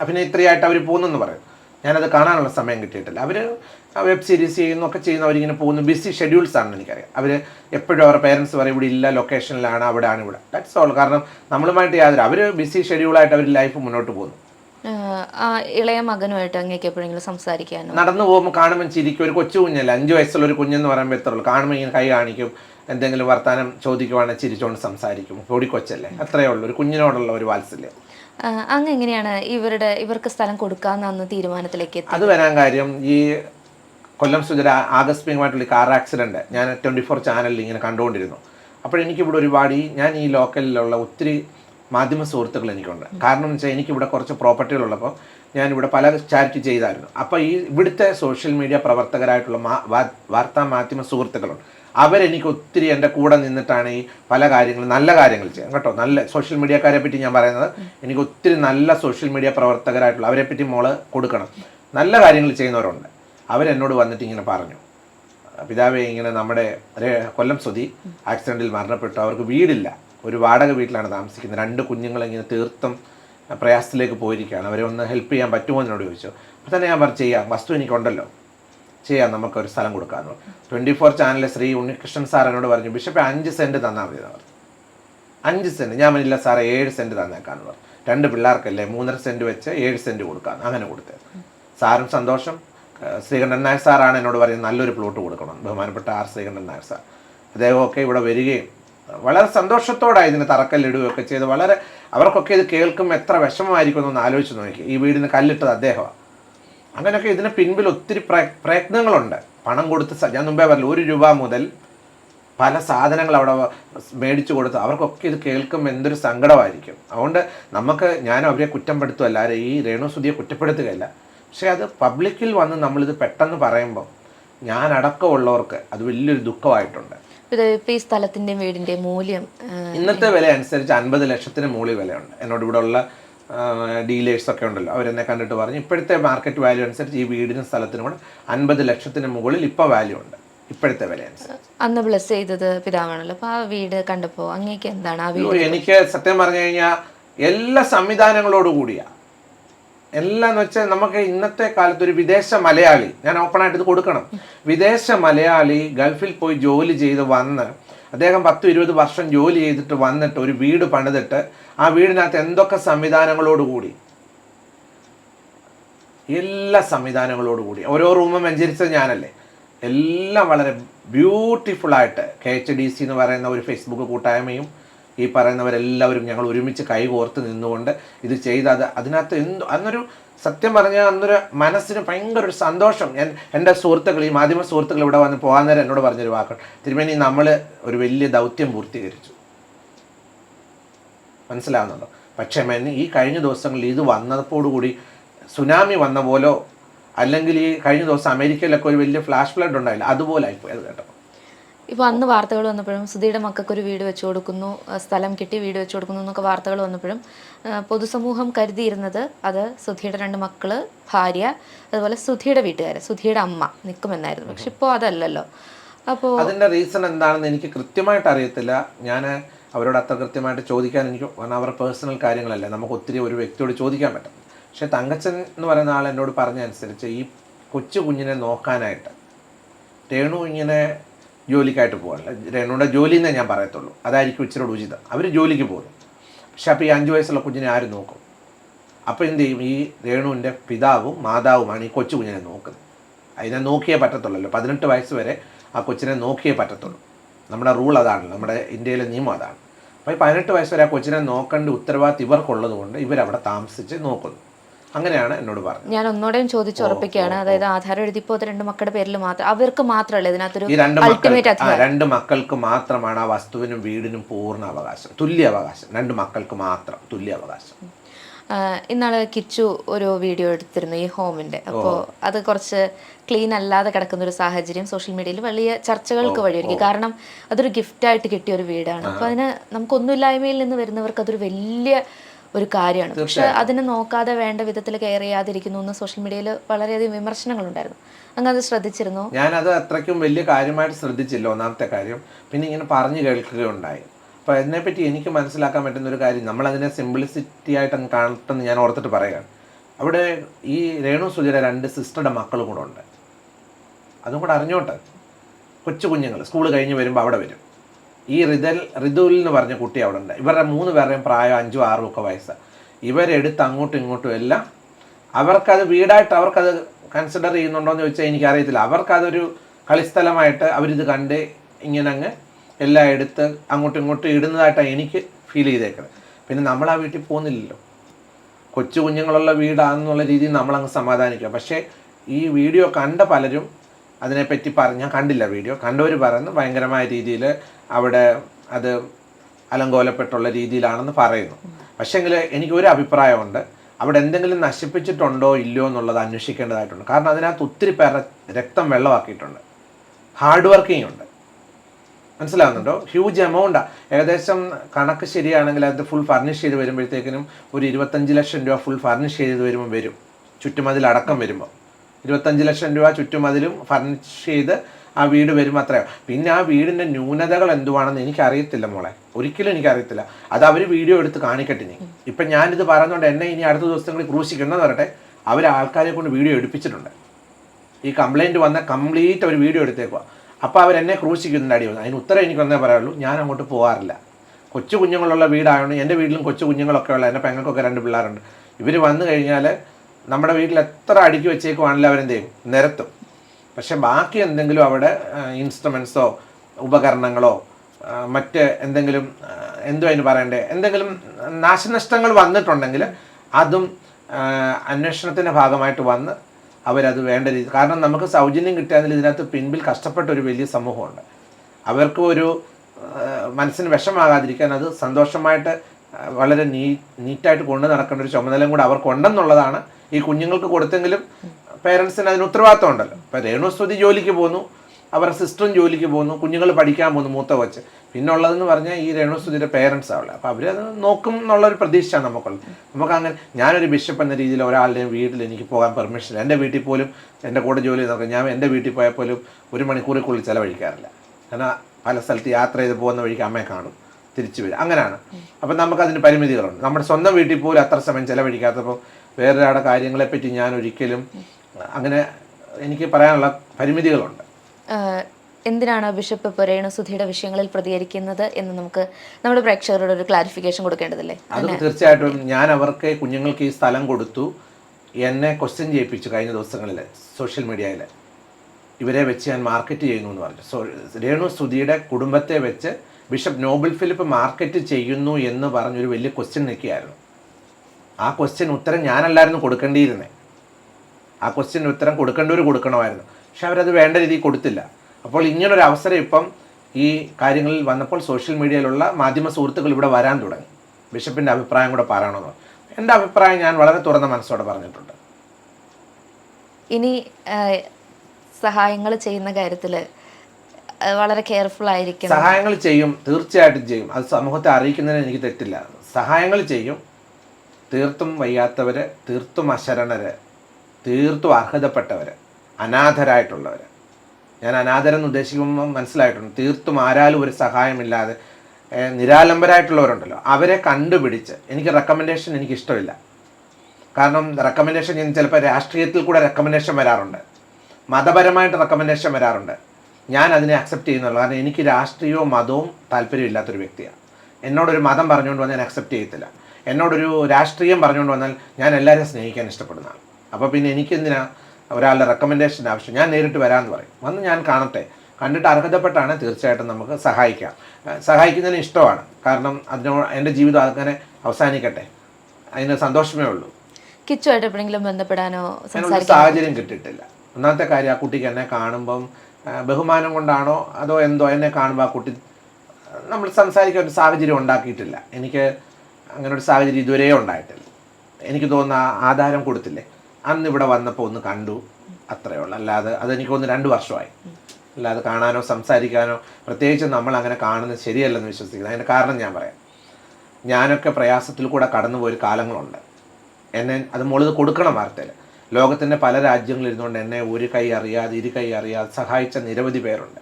Speaker 1: അഭിനേത്രിയായിട്ട് അവർ പോകുന്നെന്ന് പറയും. ഞാനത് കാണാനുള്ള സമയം കിട്ടിയിട്ടില്ല. അവർ വെബ് സീരീസ് ചെയ്യുന്നു ഒക്കെ ചെയ്യുന്നു അവരിങ്ങനെ പോകുന്നു. ബിസി ഷെഡ്യൂൾസ് ആണെന്ന് എനിക്കറിയാം. അവർ എപ്പോഴും അവരുടെ പേരൻസ് പറയും ഇവിടെ ഇല്ല ലൊക്കേഷനിലാണ് അവിടെ ആണ് ഇവിടെ. ദാറ്റ്സ് ഓൾ കാരണം നമ്മളുമായിട്ട് യാതൊരു അവർ ബിസി ഷെഡ്യൂളായിട്ട് അവർ ലൈഫ് മുന്നോട്ട് പോകുന്നു.
Speaker 2: ഇളയ മകനുമായിട്ട് അങ്ങേക്ക് എപ്പോഴെങ്കിലും സംസാരിക്കാനോ?
Speaker 1: നടന്നു പോകുമ്പോൾ കാണുമ്പോൾ ചിരിക്കും. ഒരു കൊച്ചു കുഞ്ഞല്ല അഞ്ച് വയസ്സുള്ള ഒരു കുഞ്ഞെന്ന് പറയുമ്പോൾ എത്ര ഉള്ളൂ കാണുമ്പോൾ ഇങ്ങനെ കൈ കാണിക്കും. എന്തെങ്കിലും വർത്താനം ചോദിക്കുവാണെങ്കിൽ ചിരിച്ചുകൊണ്ട് സംസാരിക്കും. പൊടിക്കൊച്ചല്ലേ അത്രയേ ഉള്ളൂ. ഒരു കുഞ്ഞിനോടുള്ള ഒരു വാത്സല്യം.
Speaker 2: അങ്ങ് എങ്ങനെയാണ് ഇവരുടെ ഇവർക്ക് സ്ഥലം കൊടുക്കാന്ന് തീരുമാനത്തിലേക്ക്
Speaker 1: അത് വരാൻ കാര്യം ഈ കൊല്ലം സുജര ആകസ്മികമായിട്ടുള്ള കാർ ആക്സിഡന്റ് ഞാൻ ട്വന്റി ഫോർ ചാനലിൽ ഇങ്ങനെ കണ്ടുകൊണ്ടിരുന്നു. അപ്പോൾ എനിക്കിവിടെ ഒരുപാട് ഞാൻ ഈ ലോക്കലിലുള്ള ഒത്തിരി മാധ്യമ സുഹൃത്തുക്കൾ എനിക്കുണ്ട്. കാരണം എന്ന് വെച്ചാൽ എനിക്കിവിടെ കുറച്ച് പ്രോപ്പർട്ടികളുള്ളപ്പോൾ ഞാനിവിടെ പല ചാരിറ്റി ചെയ്തായിരുന്നു. അപ്പോൾ ഈ ഇവിടുത്തെ സോഷ്യൽ മീഡിയ പ്രവർത്തകരായിട്ടുള്ള വാർത്താ മാധ്യമ സുഹൃത്തുക്കളുണ്ട്. അവരെനിക്ക് ഒത്തിരി എന്റെ കൂടെ നിന്നിട്ടാണ് ഈ പല കാര്യങ്ങളും നല്ല കാര്യങ്ങൾ ചെയ്യാം കേട്ടോ. നല്ല സോഷ്യൽ മീഡിയക്കാരെ പറ്റി ഞാൻ പറയുന്നത് എനിക്ക് ഒത്തിരി നല്ല സോഷ്യൽ മീഡിയ പ്രവർത്തകരായിട്ടുള്ള അവരെ പറ്റി മോൾ കൊടുക്കണം. നല്ല കാര്യങ്ങൾ ചെയ്യുന്നവരുണ്ട്. അവരെന്നോട് വന്നിട്ട് ഇങ്ങനെ പറഞ്ഞു. പിതാവെ ഇങ്ങനെ നമ്മുടെ കൊല്ലം സ്വതി ആക്സിഡന്റിൽ മരണപ്പെട്ടു. അവർക്ക് വീടില്ല. ഒരു വാടക വീട്ടിലാണ് താമസിക്കുന്നത്. രണ്ട് കുഞ്ഞുങ്ങളിങ്ങനെ തീർത്തും പ്രയാസത്തിലേക്ക് പോയിരിക്കുകയാണ്. അവരെ ഒന്ന് ഹെൽപ്പ് ചെയ്യാൻ പറ്റുമോ? എന്നോട് ചോദിച്ചു. അപ്പോൾ തന്നെ ഞാൻ പറഞ്ഞു ചെയ്യാം. വസ്തു എനിക്കുണ്ടല്ലോ. ചെയ്യാം. നമുക്കൊരു സ്ഥലം കൊടുക്കാമെന്ന് ട്വന്റി ഫോർ ചാനലിലെ ശ്രീ ഉണ്ണികൃഷ്ണൻ സാർ എന്നോട് പറഞ്ഞു ബിഷപ്പ് അഞ്ച് സെന്റ് തന്നാൽ മതി എന്ന് പറഞ്ഞു. അഞ്ച് സെന്റ് ഞാൻ പറഞ്ഞില്ല സാറേ. ഏഴ് സെന്റ് തന്നേക്കാന്ന് പറഞ്ഞു. രണ്ട് പിള്ളേർക്കല്ലേ മൂന്നര സെന്റ് വെച്ച് ഏഴ് സെന്റ് കൊടുക്കാമെന്ന് അങ്ങനെ കൊടുത്തത് സാറും സന്തോഷം. ശ്രീകണ്ഠൻ നായർ സാറാണ് എന്നോട് പറയുന്നത് നല്ലൊരു പ്ലോട്ട് കൊടുക്കണം. ബഹുമാനപ്പെട്ട ആർ ശ്രീകണ്ഠൻ നായർ സാർ. അദ്ദേഹമൊക്കെ ഇവിടെ വരികയും വളരെ സന്തോഷത്തോടെ ഇതിന് തറക്കല്ലിടുകയൊക്കെ ചെയ്ത്. വളരെ അവർക്കൊക്കെ ഇത് കേൾക്കും എത്ര വിഷമമായിരിക്കും എന്നൊന്ന് ആലോചിച്ച് നോക്കി. ഈ വീടിന് കല്ലിട്ടത് അദ്ദേഹമാണ് അങ്ങനെയൊക്കെ ഇതിന് പിൻപിൽ ഒത്തിരി പ്ര- പ്രയത്നങ്ങളുണ്ട്. പണം കൊടുത്ത് ഞാൻ മുമ്പേ പറഞ്ഞു ഒരു രൂപ മുതൽ പല സാധനങ്ങൾ അവിടെ മേടിച്ചു കൊടുത്ത് അവർക്കൊക്കെ ഇത് കേൾക്കുമ്പോൾ എന്തൊരു സങ്കടമായിരിക്കും. അതുകൊണ്ട് നമുക്ക് ഞാൻ അവരെ കുറ്റപ്പെടുത്തുമല്ല ആരെ ഈ രേണുസുതിയെ കുറ്റപ്പെടുത്തുകയല്ല. പക്ഷേ അത് പബ്ലിക്കിൽ വന്ന് നമ്മളിത് പെട്ടെന്ന് പറയുമ്പോൾ ഞാൻ അടക്കമുള്ളവർക്ക് അത് വലിയൊരു ദുഃഖമായിട്ടുണ്ട്.
Speaker 2: ഈ സ്ഥലത്തിന്റെ വീടിന്റെ മൂല്യം
Speaker 1: ഇന്നത്തെ വില അനുസരിച്ച് അൻപത് ലക്ഷത്തിന് മുകളിൽ വിലയുണ്ട്. എന്നോട് ഇവിടെ ഉള്ള ഡീലേഴ്സ് ഒക്കെ ഉണ്ടല്ലോ അവരെന്നെ കണ്ടിട്ട് പറഞ്ഞു ഇപ്പോഴത്തെ മാർക്കറ്റ് വാല്യൂ അനുസരിച്ച് ഈ വീടിനും സ്ഥലത്തിനും കൂടെ അൻപത് ലക്ഷത്തിന് മുകളിൽ ഇപ്പോൾ വാല്യൂ ഉണ്ട്. ഇപ്പോഴത്തെ വില അനുസരിച്ച്.
Speaker 2: അന്ന് ബ്ലസ് ചെയ്തത് പിതാവാണല്ലോ. ആ വീട് കണ്ടപ്പോ അങ്ങേക്ക് എന്താണ് ആ വീട്
Speaker 1: എനിക്ക് സത്യം പറഞ്ഞു കഴിഞ്ഞാൽ എല്ലാ സംവിധാനങ്ങളോടും കൂടിയാ. എല്ലാം എന്ന് വെച്ചാൽ നമുക്ക് ഇന്നത്തെ കാലത്ത് ഒരു വിദേശ മലയാളി ഞാൻ ഓപ്പണായിട്ട് ഇത് കൊടുക്കണം. വിദേശ മലയാളി ഗൾഫിൽ പോയി ജോലി ചെയ്ത് വന്ന് അദ്ദേഹം പത്ത് ഇരുപത് വർഷം ജോലി ചെയ്തിട്ട് വന്നിട്ട് ഒരു വീട് പണിതിട്ട് ആ വീടിനകത്ത് എന്തൊക്കെ സംവിധാനങ്ങളോടുകൂടി എല്ലാ സംവിധാനങ്ങളോടുകൂടി ഓരോ റൂമും വെഞ്ചരിച്ചത് ഞാനല്ലേ. എല്ലാം വളരെ ബ്യൂട്ടിഫുൾ ആയിട്ട് കെ എച്ച് ഡി സി എന്ന് പറയുന്ന ഒരു ഫേസ്ബുക്ക് കൂട്ടായ്മയും ഈ പറയുന്നവരെല്ലാവരും ഞങ്ങൾ ഒരുമിച്ച് കൈകോർത്ത് നിന്നുകൊണ്ട് ഇത് ചെയ്ത് അത് അതിനകത്ത് എന്ത് അന്നൊരു സത്യം പറഞ്ഞാൽ അന്നൊരു മനസ്സിന് ഭയങ്കര ഒരു സന്തോഷം. ഞാൻ എന്റെ സുഹൃത്തുക്കൾ ഈ മാധ്യമ സുഹൃത്തുക്കൾ ഇവിടെ വന്ന് പോകാൻ നേരം എന്നോട് പറഞ്ഞൊരു വാക്ക്. തിരുമേനി നമ്മൾ ഒരു വലിയ ദൗത്യം പൂർത്തീകരിച്ചു. മനസ്സിലാവുന്നുണ്ടോ? പക്ഷേ മെന്നെ ഈ കഴിഞ്ഞ ദിവസങ്ങളിൽ ഇത് വന്നതോടുകൂടി സുനാമി വന്ന പോലോ അല്ലെങ്കിൽ ഈ കഴിഞ്ഞ ദിവസം അമേരിക്കയിലൊക്കെ ഒരു വലിയ ഫ്ലാഷ് ഫ്ലഡ് ഉണ്ടായില്ല അതുപോലെ ആയിപ്പോയി കേട്ടോ
Speaker 2: ഇപ്പോൾ അന്ന് വാർത്തകൾ വന്നപ്പോഴും സുധിയുടെ മക്കൾക്ക് ഒരു വീട് വെച്ചു കൊടുക്കുന്നു സ്ഥലം കിട്ടി വീട് വെച്ചു കൊടുക്കുന്നു എന്നൊക്കെ വാർത്തകൾ വന്നപ്പോഴും പൊതുസമൂഹം കരുതിയിരുന്നത് അത് സുധിയുടെ രണ്ട് മക്കൾ ഭാര്യ അതുപോലെ സുധിയുടെ വീട്ടുകാർ സുധിയുടെ അമ്മ നിൽക്കുമെന്നായിരുന്നു പക്ഷെ ഇപ്പോൾ അതല്ലല്ലോ. അപ്പോൾ
Speaker 1: അതിന്റെ റീസൺ എന്താണെന്ന് എനിക്ക് കൃത്യമായിട്ട് അറിയത്തില്ല. ഞാൻ അവരോട് അത്ര കൃത്യമായിട്ട് ചോദിക്കാൻ എനിക്ക് കാരണം അവരുടെ പേഴ്സണൽ കാര്യങ്ങളല്ലേ. നമുക്ക് ഒത്തിരി ഒരു വ്യക്തിയോട് ചോദിക്കാൻ പറ്റും. പക്ഷേ തങ്കച്ചൻ എന്ന് പറയുന്ന ആൾ എന്നോട് പറഞ്ഞ അനുസരിച്ച് ഈ കൊച്ചു കുഞ്ഞിനെ നോക്കാനായിട്ട് രേണു ഇങ്ങനെ ജോലിക്കായിട്ട് പോകാറില്ല. രേണുവിന്റെ ജോലി എന്നേ ഞാൻ പറയത്തുള്ളൂ. അതായിരിക്കും ഇച്ചിരി ഉചിതം. അവർ ജോലിക്ക് പോകുന്നു. പക്ഷെ അപ്പോൾ ഈ അഞ്ച് വയസ്സുള്ള കുഞ്ഞിനെ ആരും നോക്കും? അപ്പോൾ എന്ത് ചെയ്യും? ഈ രേണുവിന്റെ പിതാവും മാതാവുമാണ് ഈ കൊച്ചു കുഞ്ഞിനെ നോക്കുന്നത്. അതിനെ നോക്കിയേ പറ്റത്തുള്ളല്ലോ. പതിനെട്ട് വയസ്സ് വരെ ആ കൊച്ചിനെ നോക്കിയേ പറ്റത്തുള്ളൂ. നമ്മുടെ റൂൾ അതാണ്. നമ്മുടെ ഇന്ത്യയിലെ നിയമം അതാണ്. അപ്പോൾ ഈ പതിനെട്ട് വയസ്സ് വരെ ആ കൊച്ചിനെ നോക്കേണ്ട ഉത്തരവാദിത്വം ഇവർക്കുള്ളത് കൊണ്ട് ഇവരവിടെ താമസിച്ച് നോക്കുന്നു. അങ്ങനെയാണ് എന്നോട് പറഞ്ഞത്.
Speaker 2: ഞാൻ ഒന്നോടെയും ചോദിച്ചുറപ്പിക്കുകയാണ് അതായത് ആധാരം എഴുതിപ്പോ അത് രണ്ട് മക്കളുടെ പേരിൽ മാത്രം അവർക്ക് മാത്രമല്ല ഇതിനകത്തൊരു
Speaker 1: ഈ രണ്ട്
Speaker 2: അൾട്ടിമേറ്റ്
Speaker 1: രണ്ട് മക്കൾക്ക് മാത്രമാണ് ആ വസ്തുവിനും വീടിനും പൂർണ അവകാശം. തുല്യ അവകാശം. രണ്ട് മക്കൾക്ക് മാത്രം തുല്യ അവകാശം.
Speaker 2: ഇന്നാൾ കിച്ചു ഒരു വീഡിയോ എടുത്തിരുന്നു ഈ ഹോമിന്റെ. അപ്പോൾ അത് കുറച്ച് ക്ലീൻ അല്ലാതെ കിടക്കുന്ന ഒരു സാഹചര്യം സോഷ്യൽ മീഡിയയിൽ വലിയ ചർച്ചകൾക്ക് വഴിയൊരുക്കി. കാരണം അതൊരു ഗിഫ്റ്റായിട്ട് കിട്ടിയ ഒരു വീടാണ്. അപ്പോൾ അതിന് നമുക്കൊന്നുമില്ലായ്മയിൽ നിന്ന് വരുന്നവർക്ക് അതൊരു വലിയ ഒരു കാര്യമാണ്. പക്ഷെ അതിനെ നോക്കാതെ വേണ്ട വിധത്തിൽ കെയർ ചെയ്യാതിരിക്കുന്നു എന്ന് സോഷ്യൽ മീഡിയയിൽ വളരെയധികം വിമർശനങ്ങളുണ്ടായിരുന്നു. അങ്ങ് അത് ശ്രദ്ധിച്ചിരുന്നു?
Speaker 1: ഞാനത് അത്രയ്ക്കും വലിയ കാര്യമായിട്ട് ശ്രദ്ധിച്ചില്ല ഒന്നാമത്തെ കാര്യം. പിന്നെ ഇങ്ങനെ പറഞ്ഞു കേൾക്കുകയുണ്ടായി. അപ്പോൾ അതിനെപ്പറ്റി എനിക്ക് മനസ്സിലാക്കാൻ പറ്റുന്ന ഒരു കാര്യം നമ്മളതിനെ സിംപ്ലിസിറ്റി ആയിട്ട് അങ്ങ് കാണട്ടെന്ന് ഞാൻ ഓർത്തിട്ട് പറയുകയാണ്. അവിടെ ഈ രേണു സുധിയുടെ രണ്ട് സിസ്റ്ററുടെ മക്കളും കൂടെ ഉണ്ട്. അതും കൂടെ അറിഞ്ഞോട്ടെ? കൊച്ചു കുഞ്ഞുങ്ങൾ സ്കൂൾ കഴിഞ്ഞ് വരുമ്പോൾ അവിടെ വരും. ഈ റിതൽ റിതുൽ എന്ന് പറഞ്ഞ കുട്ടി അവിടെ ഉണ്ട്. ഇവരുടെ മൂന്ന് പേരുടെയും പ്രായം അഞ്ചും ആറും ഒക്കെ വയസ്സ്. ഇവരെടുത്ത് അങ്ങോട്ടും ഇങ്ങോട്ടും എല്ലാം അവർക്കത് വീടായിട്ട് അവർക്കത് കൺസിഡർ ചെയ്യുന്നുണ്ടോ എന്ന് ചോദിച്ചാൽ എനിക്കറിയത്തില്ല. അവർക്കതൊരു കളിസ്ഥലമായിട്ട് അവരിത് കണ്ട് ഇങ്ങനെ അങ്ങ് എല്ലാം എടുത്ത് അങ്ങോട്ടും ഇങ്ങോട്ടും ഇടുന്നതായിട്ടാണ് എനിക്ക് ഫീൽ ചെയ്തേക്കുന്നത് പിന്നെ നമ്മൾ ആ വീട്ടിൽ പോകുന്നില്ലല്ലോ. കൊച്ചു കുഞ്ഞുങ്ങളുള്ള വീടാണെന്നുള്ള രീതിയിൽ നമ്മളങ്ങ് സമാധാനിക്കുക. പക്ഷേ ഈ വീഡിയോ കണ്ട പലരും അതിനെപ്പറ്റി പറഞ്ഞ് കണ്ടില്ല വീഡിയോ. കണ്ടവർ പറയുന്നു ഭയങ്കരമായ രീതിയിൽ അവിടെ അത് അലങ്കോലപ്പെട്ടുള്ള രീതിയിലാണെന്ന് പറയുന്നു. പക്ഷേങ്കിൽ എനിക്ക് ഒരു അഭിപ്രായമുണ്ട്. അവിടെ എന്തെങ്കിലും നശിപ്പിച്ചിട്ടുണ്ടോ ഇല്ലയോ എന്നുള്ളത് അന്വേഷിക്കേണ്ടതായിട്ടുണ്ട്. കാരണം അതിനകത്ത് ഒത്തിരി പേരുടെ രക്തം വെള്ളമാക്കിയിട്ടുണ്ട്. ഹാർഡ് വർക്കിംഗ് ഉണ്ട്. മനസ്സിലാവുന്നുണ്ടോ? ഹ്യൂജ് എമൗണ്ടാണ് ഏകദേശം കണക്ക് ശരിയാണെങ്കിൽ അത് ഫുൾ ഫർണിഷ് ചെയ്ത് വരുമ്പോഴത്തേക്കിനും ഒരു ഇരുപത്തഞ്ച് ലക്ഷം രൂപ ഫുൾ ഫർണിഷ് ചെയ്ത് വരുമ്പോൾ വരും. ചുറ്റുമതിലടക്കം വരുമ്പോൾ ഇരുപത്തഞ്ച് ലക്ഷം രൂപ ചുറ്റുമതിലും ഫർണിഷ് ചെയ്ത് ആ വീട് വരും അത്രയോ പിന്നെ ആ വീടിന്റെ ന്യൂനതകൾ എന്തുവാണെന്ന് എനിക്കറിയത്തില്ല മോളെ. ഒരിക്കലും എനിക്കറിയത്തില്ല. അത് അവർ വീഡിയോ എടുത്ത് കാണിക്കട്ടെ ഇനി. ഇപ്പം ഞാനിത് പറയുന്നതുകൊണ്ട് എന്നെ ഇനി അടുത്ത ദിവസങ്ങളിൽ ക്രൂശിക്കണമെന്ന് പറയട്ടെ. അവർ ആൾക്കാരെ കൊണ്ട് വീഡിയോ എടുപ്പിച്ചിട്ടുണ്ട്. ഈ കംപ്ലൈന്റ് വന്ന കംപ്ലീറ്റ് ഒരു വീഡിയോ എടുത്തേക്കുക അപ്പോൾ അവരെന്നെ ക്രൂശിക്കുന്നുണ്ട് അടി വന്നു അതിന് ഉത്തരം എനിക്ക് ഒന്നേ പറയുള്ളൂ ഞാൻ അങ്ങോട്ട് പോകാറില്ല കൊച്ചു കുഞ്ഞുങ്ങളുള്ള വീടായതുകൊണ്ട് എന്റെ വീട്ടിലും കൊച്ചു കുഞ്ഞുങ്ങളൊക്കെ ഉള്ള എന്റെ പെങ്ങൾക്കൊക്കെ രണ്ട് പിള്ളേരുണ്ട്. ഇവർ വന്നു കഴിഞ്ഞാൽ നമ്മുടെ വീട്ടിൽ എത്ര അടുക്കി വെച്ചേക്കുവാണെങ്കിലും അവരെന്ത് ചെയ്യും? നിരത്തും. പക്ഷെ ബാക്കി എന്തെങ്കിലും അവിടെ ഇൻസ്ട്രുമെൻസോ ഉപകരണങ്ങളോ മറ്റ് എന്തെങ്കിലും എന്തോ അതിന് പറയണ്ടേ? എന്തെങ്കിലും നാശനഷ്ടങ്ങൾ വന്നിട്ടുണ്ടെങ്കിൽ അതും അന്വേഷണത്തിന്റെ ഭാഗമായിട്ട് വന്ന് അവരത് വേണ്ട രീതി കാരണം നമുക്ക് സൗജന്യം കിട്ടിയതിൽ ഇതിനകത്ത് പിൻപിൽ കഷ്ടപ്പെട്ട ഒരു വലിയ സമൂഹമുണ്ട്. അവർക്ക് ഒരു മനസ്സിന് വിഷമാകാതിരിക്കാൻ അത് സന്തോഷമായിട്ട് വളരെ നീ നീറ്റായിട്ട് കൊണ്ടു നടക്കേണ്ട ഒരു ചുമതലയും കൂടെ അവർക്കുണ്ടെന്നുള്ളതാണ് ഈ കുഞ്ഞുങ്ങൾക്ക് കൊടുത്തെങ്കിലും പേരൻസിന് അതിന് ഉത്തരവാദിത്തം ഉണ്ടല്ലോ. ഇപ്പം രേണുസ്തുതി ജോലിക്ക് പോകുന്നു അവരുടെ സിസ്റ്ററും ജോലിക്ക് പോകുന്നു കുഞ്ഞുങ്ങൾ പഠിക്കാൻ പോകുന്നു മൂത്ത വച്ച് പിന്നെ ഉള്ളതെന്ന് പറഞ്ഞാൽ ഈ രേണുസ്തുതിയുടെ പേരൻസ് ആവുള്ളത് അപ്പോൾ അവരത് നോക്കും എന്നുള്ളൊരു പ്രതീക്ഷയാണ് നമുക്കുള്ളത്. നമുക്ക് അങ്ങനെ ഞാനൊരു ബിഷപ്പ് എന്ന രീതിയിൽ ഒരാളുടെയും വീട്ടിൽ എനിക്ക് പോകാൻ പെർമിഷൻ എന്റെ വീട്ടിൽ പോലും എന്റെ കൂടെ ജോലി നോക്കാം ഞാൻ എന്റെ വീട്ടിൽ പോയാൽ പോലും ഒരു മണിക്കൂറിൽ ചിലവഴിക്കാറില്ല. കാരണം പല സ്ഥലത്ത് യാത്ര ചെയ്ത് പോകുന്ന വഴിക്ക് അമ്മയെ കാണും തിരിച്ചു വരും. അങ്ങനെയാണ്. അപ്പം നമുക്കതിന് പരിമിതികളുണ്ട്. നമ്മുടെ സ്വന്തം വീട്ടിൽ പോലും അത്ര സമയം ചിലവഴിക്കാത്തപ്പോൾ വേറൊരാളുടെ കാര്യങ്ങളെപ്പറ്റി ഞാൻ ഒരിക്കലും അങ്ങനെ എനിക്ക് പറയാനുള്ള പരിമിതികളുണ്ട്.
Speaker 2: എന്തിനാണ് ബിഷപ്പ് പൊരേണ സുധിയുടെ വിഷയങ്ങളിൽ പ്രതികരിക്കുന്നത് എന്ന് നമുക്ക് നമ്മുടെ പ്രേക്ഷകരോട് ഒരു ക്ലാരിഫിക്കേഷൻ കൊടുക്കേണ്ടതല്ലേ?
Speaker 1: അത് തീർച്ചയായിട്ടും ഞാൻ അവർക്ക് കുഞ്ഞുങ്ങൾക്ക് ഈ സ്ഥലം കൊടുത്തു. എന്നെ ക്വസ്റ്റ്യൻ ചെയ്യിപ്പിച്ചു കഴിഞ്ഞ ദിവസങ്ങളിൽ സോഷ്യൽ മീഡിയയിൽ ഇവരെ വെച്ച് ഞാൻ മാർക്കറ്റ് ചെയ്യുന്നു എന്ന് പറഞ്ഞു. സോ രേണു സുധിയുടെ കുടുംബത്തെ വെച്ച് ബിഷപ്പ് നോബൽ ഫിലിപ്പ് മാർക്കറ്റ് ചെയ്യുന്നു എന്ന് പറഞ്ഞൊരു വലിയ ക്വസ്റ്റ്യൻ നിൽക്കുകയായിരുന്നു ആ ക്വസ്റ്റ്യൻ ഉത്തരം ഞാനല്ലായിരുന്നു കൊടുക്കേണ്ടിയിരുന്നത് ആ ക്വസ്റ്റ്യൻ ഉത്തരം കൊടുക്കേണ്ടവർ കൊടുക്കണമായിരുന്നു. പക്ഷെ അവരത് വേണ്ട രീതിയിൽ കൊടുത്തില്ല. അപ്പോൾ ഇങ്ങനൊരു അവസരം ഇപ്പം ഈ കാര്യങ്ങളിൽ വന്നപ്പോൾ സോഷ്യൽ മീഡിയയിലുള്ള മാധ്യമ സുഹൃത്തുക്കൾ ഇവിടെ വരാൻ തുടങ്ങി. ബിഷപ്പിന്റെ അഭിപ്രായം കൂടെ പറയണമെന്ന് എന്റെ അഭിപ്രായം ഞാൻ വളരെ തുറന്ന മനസ്സോടെ പറഞ്ഞിട്ടുണ്ട്.
Speaker 2: ഇനി സഹായങ്ങൾ ചെയ്യുന്ന കാര്യത്തിൽ വളരെ കെയർഫുൾ ആയിരിക്കും
Speaker 1: സഹായങ്ങൾ ചെയ്യും തീർച്ചയായിട്ടും ചെയ്യും. അത് സമൂഹത്തെ അറിയിക്കുന്നതിന് എനിക്ക് തെറ്റില്ല. സഹായങ്ങൾ ചെയ്യും തീർത്തും വയ്യാത്തവർ തീർത്തും അശരണര് തീർത്തും അർഹതപ്പെട്ടവർ അനാഥരായിട്ടുള്ളവർ ഞാൻ അനാഥരെന്ന് ഉദ്ദേശിക്കുമ്പോൾ മനസ്സിലായിട്ടുണ്ട്. തീർത്തും ആരാലും ഒരു സഹായമില്ലാതെ നിരാലംബരായിട്ടുള്ളവരുണ്ടല്ലോ. അവരെ കണ്ടുപിടിച്ച് എനിക്ക് റെക്കമെൻഡേഷൻ എനിക്ക് ഇഷ്ടമില്ല. കാരണം റെക്കമെൻഡേഷൻ ഞാൻ ചിലപ്പോൾ രാഷ്ട്രീയത്തിൽ കൂടെ റെക്കമെൻഡേഷൻ വരാറുണ്ട്. മതപരമായിട്ട് റെക്കമെൻഡേഷൻ വരാറുണ്ട്. ഞാൻ അതിനെ അക്സെപ്റ്റ് ചെയ്യുന്നുള്ളൂ. കാരണം എനിക്ക് രാഷ്ട്രീയവും മതവും താല്പര്യമില്ലാത്തൊരു വ്യക്തിയാണ്. എന്നോടൊരു മതം പറഞ്ഞുകൊണ്ട് വന്ന് ഞാൻ അക്സെപ്റ്റ് ചെയ്യത്തില്ല. എന്നോടൊരു രാഷ്ട്രീയം പറഞ്ഞുകൊണ്ട് വന്നാൽ ഞാൻ എല്ലാവരെയും സ്നേഹിക്കാൻ ഇഷ്ടപ്പെടുന്നതാണ് അപ്പോൾ പിന്നെ എനിക്കെന്തിനാ ഒരാളുടെ റെക്കമെൻഡേഷൻ ആവശ്യം? ഞാൻ നേരിട്ട് വരാമെന്ന് പറയും. വന്ന് ഞാൻ കാണട്ടെ. കണ്ടിട്ട് അർഹതപ്പെട്ടാണ് തീർച്ചയായിട്ടും നമുക്ക് സഹായിക്കാം. സഹായിക്കുന്നതിന് ഇഷ്ടമാണ്. കാരണം അതിനോ എന്റെ ജീവിതം അങ്ങനെ അവസാനിക്കട്ടെ. അതിന് സന്തോഷമേ ഉള്ളൂ.
Speaker 2: കിച്ചുമായിട്ട് എപ്പോഴെങ്കിലും ബന്ധപ്പെടാനോ
Speaker 1: സാഹചര്യം കിട്ടിയിട്ടില്ല. ഒന്നാമത്തെ കാര്യം ആ കുട്ടിക്ക് എന്നെ കാണുമ്പം ബഹുമാനം കൊണ്ടാണോ അതോ എന്തോ എന്നെ കാണുമ്പോൾ ആ കുട്ടി നമ്മൾ സംസാരിക്കാൻ ഒരു സാഹചര്യം ഉണ്ടാക്കിയിട്ടില്ല. എനിക്ക് അങ്ങനെ ഒരു സാഹചര്യം ഇതുവരെ ഉണ്ടായിട്ടില്ല. എനിക്ക് തോന്നുന്ന ആധാരം കൊടുത്തില്ലേ? അന്ന് ഇവിടെ വന്നപ്പോൾ ഒന്ന് കണ്ടു. അത്രയേ ഉള്ളൂ. അല്ലാതെ അതെനിക്ക് ഒന്ന് രണ്ട് വർഷമായി. അല്ലാതെ കാണാനോ സംസാരിക്കാനോ പ്രത്യേകിച്ച് നമ്മൾ അങ്ങനെ കാണുന്നത് ശരിയല്ലെന്ന് വിശ്വസിക്കുന്നത് അതിന്റെ കാരണം ഞാൻ പറയാം. ഞാനൊക്കെ പ്രയാസത്തിൽ കൂടെ കടന്നു പോയൊരു കാലങ്ങളുണ്ട്. എന്നെ അത് മുകളിൽ കൊടുക്കണം വാർത്തയിൽ ലോകത്തിന്റെ പല രാജ്യങ്ങളിൽ ഇരുന്നുകൊണ്ട് എന്നെ ഒരു കൈ അറിയാതെ ഇരു കൈ അറിയാതെ സഹായിച്ച നിരവധി പേരുണ്ട്.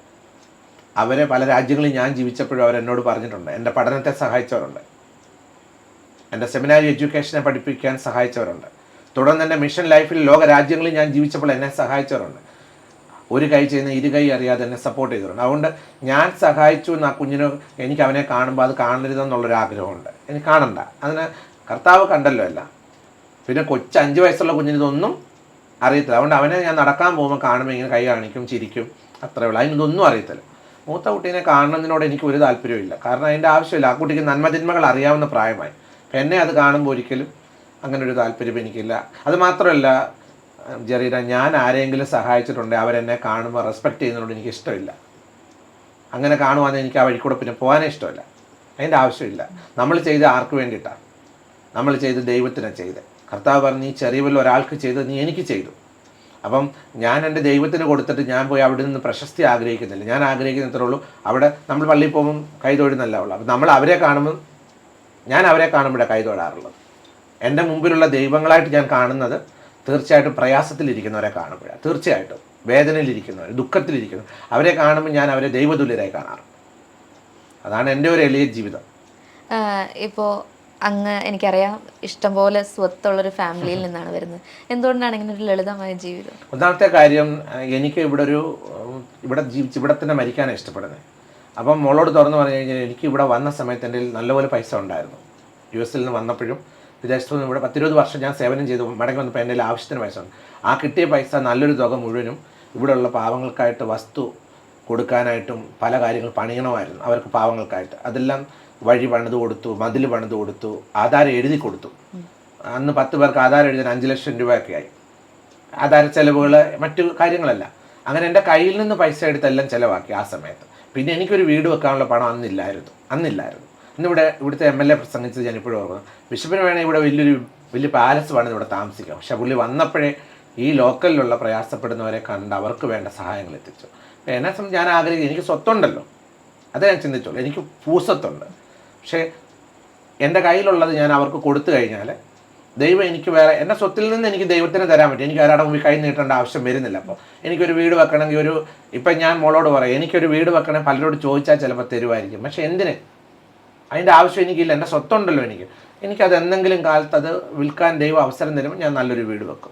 Speaker 1: അവരെ പല രാജ്യങ്ങളിൽ ഞാൻ ജീവിച്ചപ്പോഴും അവരെന്നോട് പറഞ്ഞിട്ടുണ്ട്. എന്റെ പഠനത്തെ സഹായിച്ചവരുണ്ട്. എന്റെ സെമിനാരി എഡ്യൂക്കേഷനെ പഠിപ്പിക്കാൻ സഹായിച്ചവരുണ്ട്. തുടർന്ന് എന്റെ മിഷൻ ലൈഫിൽ ലോക രാജ്യങ്ങളിൽ ഞാൻ ജീവിച്ചപ്പോൾ എന്നെ സഹായിച്ചവരുണ്ട്. ഒരു കൈ ചെയ്യുന്ന ഇരു കൈ അറിയാതെ എന്നെ സപ്പോർട്ട് ചെയ്തിട്ടുണ്ട് അതുകൊണ്ട് ഞാൻ സഹായിച്ചു എന്ന് ആ കുഞ്ഞിന് എനിക്ക് അവനെ കാണുമ്പോൾ അത് കാണരുതെന്നുള്ളൊരു ആഗ്രഹമുണ്ട് എനിക്ക് കാണണ്ട. അതിന് കർത്താവ് കണ്ടല്ലോ അല്ല പിന്നെ കൊച്ചു അഞ്ച് വയസ്സുള്ള കുഞ്ഞിന് ഇതൊന്നും അറിയത്തില്ല. അതുകൊണ്ട് അവനെ ഞാൻ നടക്കാൻ പോകുമ്പോൾ കാണുമ്പോൾ ഇങ്ങനെ കൈ കാണിക്കും ചിരിക്കും അത്രേ ഉള്ളൂ. അതിനൊന്നും അറിയത്തില്ല. മൂത്ത കുട്ടീനെ കാണുന്നതിനോട് എനിക്ക് ഒരു താല്പര്യമില്ല കാരണം അതിന്റെ ആവശ്യമില്ല. ആ കുട്ടിക്ക് നന്മതിന്മകൾ അറിയാവുന്ന പ്രായമായി. എന്നെ അത് കാണുമ്പോൾ ഒരിക്കലും അങ്ങനെ ഒരു താല്പര്യം എനിക്കില്ല. അത് മാത്രമല്ല ജെറീന ഞാൻ ആരെങ്കിലും സഹായിച്ചിട്ടുണ്ടെങ്കിൽ അവരെന്നെ കാണുമ്പോൾ റെസ്പെക്റ്റ് ചെയ്യുന്നതിനോട് എനിക്ക് ഇഷ്ടമില്ല. അങ്ങനെ കാണുവാണെങ്കിൽ എനിക്ക് ആ വഴി പിന്നെ പോകാനേ ഇഷ്ടമില്ല. അതിന്റെ ആവശ്യമില്ല. നമ്മൾ ചെയ്ത് ആർക്ക് വേണ്ടിയിട്ടാണ് നമ്മൾ ചെയ്ത് ദൈവത്തിനെ ചെയ്ത്. കർത്താവ് പറഞ്ഞ് നീ ചെറിയ വല്ല ഒരാൾക്ക് ചെയ്ത് നീ എനിക്ക് ചെയ്തു. അപ്പം ഞാൻ എന്റെ ദൈവത്തിന് കൊടുത്തിട്ട് ഞാൻ പോയി അവിടെ നിന്ന് പ്രശസ്തി ആഗ്രഹിക്കുന്നില്ല. ഞാൻ ആഗ്രഹിക്കുന്നത്രേ ഉള്ളൂ. അവിടെ നമ്മൾ പള്ളിയിൽ പോകുമ്പം കൈ തൊഴുന്നല്ല ഉള്ളൂ. അപ്പം നമ്മൾ അവരെ കാണുമ്പം ഞാൻ അവരെ കാണുമ്പോഴേ കൈ തൊഴാറുള്ളത് എന്റെ മുമ്പിലുള്ള ദൈവങ്ങളായിട്ട് ഞാൻ കാണുന്നത് തീർച്ചയായിട്ടും പ്രയാസത്തിലിരിക്കുന്നവരെ കാണുമ്പോഴാണ്. തീർച്ചയായിട്ടും വേദനയിലിരിക്കുന്നവർ ദുഃഖത്തിലിരിക്കുന്നവർ അവരെ കാണുമ്പോൾ ഞാൻ അവരെ ദൈവതുല്യരായി കാണാറ് അതാണ് എന്റെ ഒരു എളിയ ജീവിതം.
Speaker 2: ഇപ്പോൾ അങ്ങ് എനിക്കറിയാം ഇഷ്ടംപോലെ സ്വത്തുള്ളൊരു ഫാമിലിയിൽ നിന്നാണ് വരുന്നത്. എന്തുകൊണ്ടാണ് ഇങ്ങനെ ഒരു ലളിതമായ ജീവിതം?
Speaker 1: ഒന്നാമത്തെ കാര്യം എനിക്ക് ഇവിടെ ഒരു ഇവിടെ ജീവിച്ച് ഇവിടെ തന്നെ മരിക്കാനാണ് ഇഷ്ടപ്പെടുന്നത്. അപ്പം മോളോട് തുറന്ന് പറഞ്ഞു കഴിഞ്ഞാൽ എനിക്ക് ഇവിടെ വന്ന സമയത്ത് എന്റെ നല്ലപോലെ പൈസ ഉണ്ടായിരുന്നു. യു എസിൽ നിന്ന് വന്നപ്പോഴും വിദേശത്തു നിന്ന് ഇവിടെ പത്തിരുപത് വർഷം ഞാൻ സേവനം ചെയ്തു. മടങ്ങി വന്നപ്പോൾ എന്റെ ആവശ്യത്തിന് പൈസ ഉണ്ട്. ആ കിട്ടിയ പൈസ നല്ലൊരു തുക മുഴുവനും ഇവിടെയുള്ള പാവങ്ങൾക്കായിട്ട് വസ്തു കൊടുക്കാനായിട്ടും പല കാര്യങ്ങൾ പണിയണമായിരുന്നു. അവർക്ക് പാവങ്ങൾക്കായിട്ട്. അതെല്ലാം വഴി പണിത് കൊടുത്തു മതിൽ പണിത് കൊടുത്തു ആധാരം എഴുതി കൊടുത്തു. അന്ന് പത്ത് പേർക്ക് ആധാരം എഴുതാൻ അഞ്ച് ലക്ഷം രൂപയൊക്കെ ആയി. ആധാര ചെലവുകൾ മറ്റു കാര്യങ്ങളല്ല. അങ്ങനെ എന്റെ കയ്യിൽ നിന്ന് പൈസ എടുത്തെല്ലാം ചിലവാക്കി ആ സമയത്ത്. പിന്നെ എനിക്കൊരു വീട് വെക്കാനുള്ള പണം അന്നില്ലായിരുന്നു. അന്നില്ലായിരുന്നു. ഇന്നിവിടെ ഇവിടുത്തെ എം എൽ എ പ്രസംഗിച്ചത് ഞാൻ ഇപ്പോഴും ഓർക്കുന്നു. ബിഷപ്പിന് വേണേൽ ഇവിടെ വലിയൊരു വലിയ പാലസ് വേണം ഇവിടെ താമസിക്കാം. പക്ഷെ പുള്ളി വന്നപ്പോഴേ ഈ ലോക്കലിലുള്ള പ്രയാസപ്പെടുന്നവരെ കണ്ട് അവർക്ക് വേണ്ട സഹായങ്ങൾ എത്തിച്ചു. എന്നെ സംബന്ധിച്ച് ഞാൻ ആഗ്രഹിക്കും എനിക്ക് സ്വത്തുണ്ടല്ലോ. അതേ ഞാൻ ചിന്തിച്ചോളൂ എനിക്ക് ഭൂസ്വത്തുണ്ട്. പക്ഷേ എന്റെ കയ്യിലുള്ളത് ഞാൻ അവർക്ക് കൊടുത്തു കഴിഞ്ഞാൽ ദൈവം എനിക്ക് വേറെ എന്റെ സ്വത്തിൽ നിന്ന് എനിക്ക് ദൈവത്തിന് തരാൻ പറ്റും. എനിക്ക് ആരുടെ മുമ്പിൽ കൈ നീട്ടേണ്ട ആവശ്യം വരുന്നില്ല. അപ്പോൾ എനിക്കൊരു വീട് വെക്കണമെങ്കിൽ ഒരു ഇപ്പം ഞാൻ മോളോട് പറയാം എനിക്കൊരു വീട് വെക്കണമെങ്കിൽ പലരോട് ചോദിച്ചാൽ ചിലപ്പോൾ തരുമായിരിക്കും. പക്ഷേ എന്തിന്? അതിന്റെ ആവശ്യം എനിക്കില്ല. എന്റെ സ്വത്തുണ്ടല്ലോ എനിക്ക്. എനിക്കത് എന്തെങ്കിലും കാലത്ത് അത് വിൽക്കാൻ ദൈവം അവസരം തരുമ്പോൾ ഞാൻ നല്ലൊരു വീട് വെക്കും.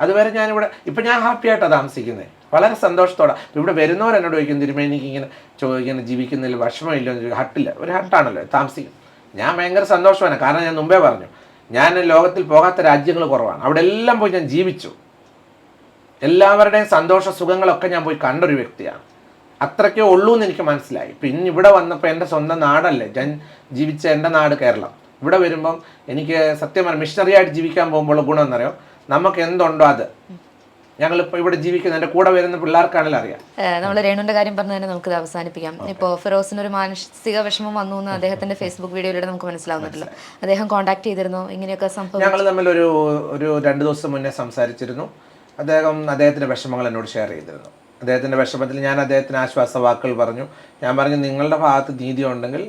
Speaker 1: അതുവരെ ഞാനിവിടെ ഇപ്പം ഞാൻ ഹാപ്പി ആയിട്ടാണ് താമസിക്കുന്നത്. വളരെ സന്തോഷത്തോടെ. ഇവിടെ വരുന്നവർ എന്നോട് ചോദിക്കും തിരുമേ എനിക്കിങ്ങനെ ചോദിക്കുന്ന ജീവിക്കുന്നതിൽ വിഷമമില്ല ഹട്ടില്ല. ഒരു ഹട്ടാണല്ലോ താമസിക്കും ഞാൻ ഭയങ്കര സന്തോഷമാണ് കാരണം ഞാൻ മുമ്പേ പറഞ്ഞു ഞാൻ ലോകത്തിൽ പോകാത്ത രാജ്യങ്ങൾ കുറവാണ്. അവിടെ എല്ലാം പോയി ഞാൻ ജീവിച്ചു. എല്ലാവരുടെയും സന്തോഷ സുഖങ്ങളൊക്കെ ഞാൻ പോയി കണ്ടൊരു വ്യക്തിയാണ്. അത്രയ്ക്കേ ഉള്ളൂ എന്ന് എനിക്ക് മനസ്സിലായി. പിന്നെ ഇവിടെ വന്നപ്പോൾ എന്റെ സ്വന്തം നാടല്ലേ? ഞാൻ ജീവിച്ച എന്റെ നാട് കേരളം. ഇവിടെ വരുമ്പം എനിക്ക് സത്യം പറഞ്ഞാൽ മിഷണറി ആയിട്ട് ജീവിക്കാൻ പോകുമ്പോൾ ഗുണം എന്നറിയോ നമുക്ക് എന്തുണ്ടോ അത്. ഞങ്ങളിപ്പോൾ ഇവിടെ ജീവിക്കുന്ന എന്റെ കൂടെ വരുന്ന പിള്ളേർക്കാണെങ്കിലും അറിയാം.
Speaker 2: നമ്മൾ രേണുവിന്റെ കാര്യം പറഞ്ഞു തന്നെ നമുക്കിത് അവസാനിപ്പിക്കാം. ഇപ്പോ ഫിറോസിന് ഒരു മാനസിക വിഷമം വന്നു എന്ന് അദ്ദേഹത്തിന്റെ ഫേസ്ബുക്ക് വീഡിയോയിലൂടെ നമുക്ക് മനസ്സിലാവുന്നുണ്ടല്ലോ. അദ്ദേഹം കോൺടാക്ട് ചെയ്തിരുന്നു. ഇങ്ങനെയൊക്കെ സംഭവം
Speaker 1: ഞങ്ങൾ തമ്മിൽ ഒരു ഒരു രണ്ട് ദിവസം മുന്നേ സംസാരിച്ചിരുന്നു. അദ്ദേഹം അദ്ദേഹത്തിന്റെ വിഷമങ്ങൾ എന്നോട് ഷെയർ ചെയ്തിരുന്നു. അദ്ദേഹത്തിന്റെ വിഷമത്തിൽ ഞാൻ അദ്ദേഹത്തിന് ആശ്വാസ വാക്കുകൾ പറഞ്ഞു. ഞാൻ പറഞ്ഞു നിങ്ങളുടെ ഭാഗത്ത് നീതി ഉണ്ടെങ്കിൽ